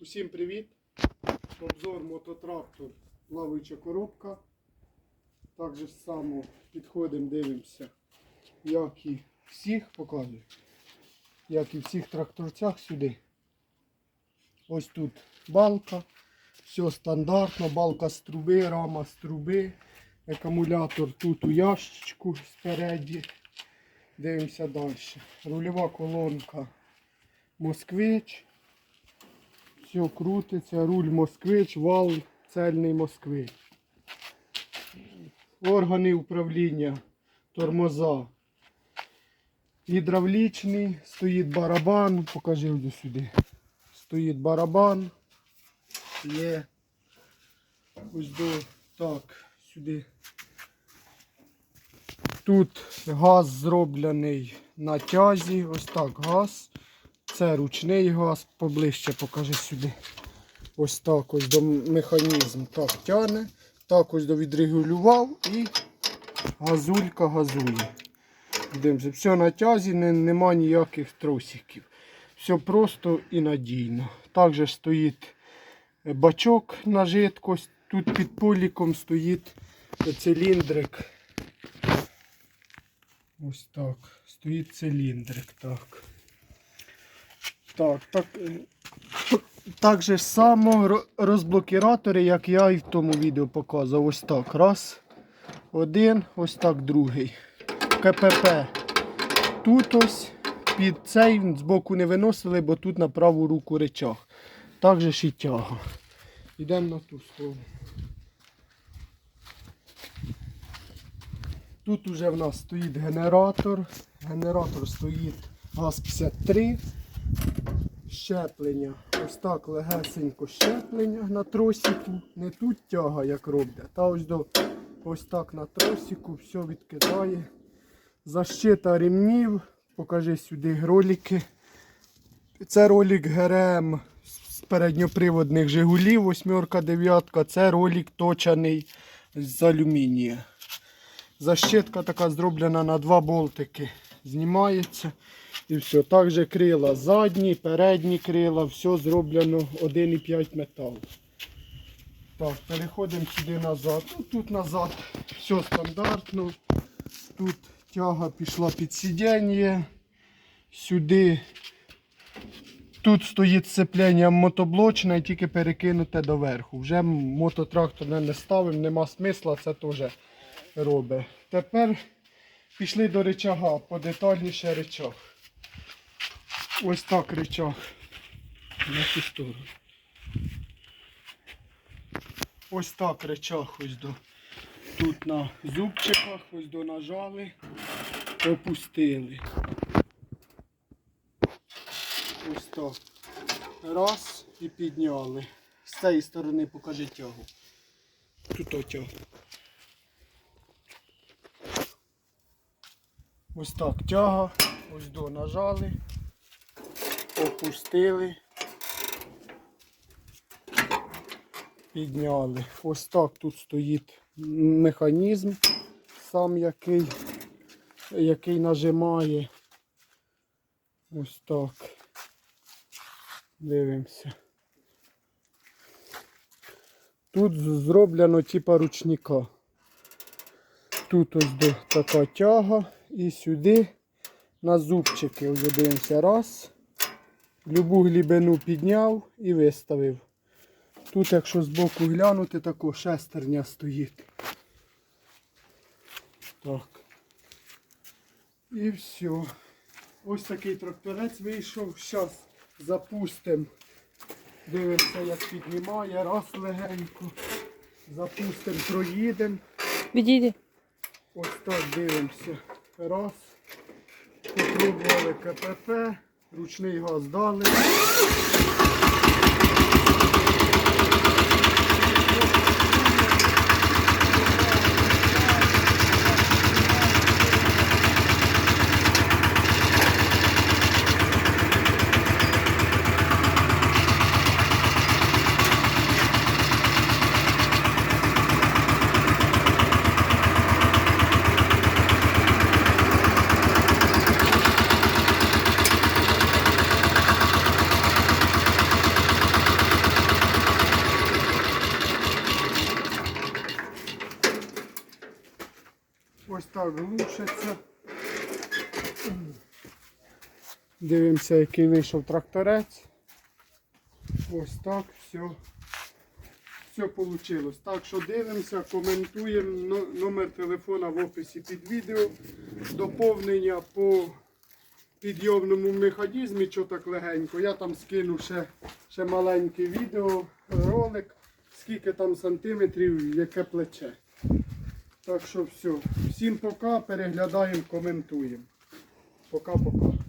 Усім привіт! Обзор мототрактор плаваюча коробка. Так же само підходимо, дивимося, як і всіх показую, як і всіх тракторцях сюди. Ось тут балка, все стандартно, балка з труби, рама з труби, акумулятор тут у ящичку спереді. Дивимося далі. Рульова колонка Москвич. Все крутиться, руль москвич, вал цельний москвич. Органи управління, тормоза. Гідравлічний, стоїть барабан, покажи ось сюди. Стоїть барабан. Є. Ось до так, сюди. Тут газ зроблений на тязі, ось так газ. Це ручний газ, поближче покажи сюди. Ось так ось до механізм так тягне. Так ось до відрегулював і газулька газує. Дивимося, все на тязі, не, нема ніяких тросиків. Все просто і надійно. Також стоїть бачок на жидкость. Тут під поліком стоїть циліндрик. Ось так. Стоїть циліндрик. Так. Так, так. е, Так же само розблокіратори, як я і в тому відео показував. Ось так. Раз. Один, ось так другий. КПП. Тут ось під цей збоку не виносили, бо тут на праву руку речах. Так же ж і тяга. Йдемо на ту сторону. Тут уже в нас стоїть генератор. Генератор стоїть ГАЗ-53. Щеплення. Ось так легесенько щеплення на тросику. Не тут тяга, як роблять, а ось до ось так на тросику все відкидає. Защита ремнів. Покажи сюди ролики. Це ролик ГРМ з передньоприводних Жигулів, восьмерка, дев'ятка. Це ролик точаний з алюмінія. Защитка така зроблена на два болтики. Знімається і все. Також крила задні, передні крила, все зроблено 1,5 метал. Так, переходимо сюди назад. Ну, тут назад все стандартно. Тут тяга пішла під сидіння. Сюди. Тут стоїть сцеплення мотоблочне, тільки перекинуте доверху. Вже мототрактор не ставимо, нема смисла, це теж робить. Тепер пішли до речага, подетальніше речах. Ось так речах. На цю сторону. Ось так речах ось до. Тут на зубчиках, ось до нажали, опустили. Ось так. Раз і підняли. З цієї сторони покажи тягу. Тут отяг. Ось так тяга, ось до нажали, опустили, підняли. Ось так тут стоїть механізм, сам який, який нажимає. Ось так. Дивимося. Тут зроблено типа ручника. Тут ось така тяга і сюди на зубчики ось дивимося. Раз. Любу глибину підняв і виставив. Тут, якщо збоку глянути, тако шестерня стоїть. Так. І все. Ось такий тракторець вийшов. Зараз запустимо. Дивимося, як піднімає. Раз легенько. Запустимо, проїдемо. Відійди. Ось так дивимося. Раз. Попробували КПП. Ручний газ дали. Так глушаться. Дивимося, який вийшов тракторець. Ось так все. Все вийшло. Так що дивимося, коментуємо. Номер телефона в описі під відео. Доповнення по підйомному механізмі, що так легенько. Я там скину ще, ще маленьке відео, ролик, скільки там сантиметрів, яке плече. Так що все. Всім пока, переглядаємо, коментуємо. Пока-пока.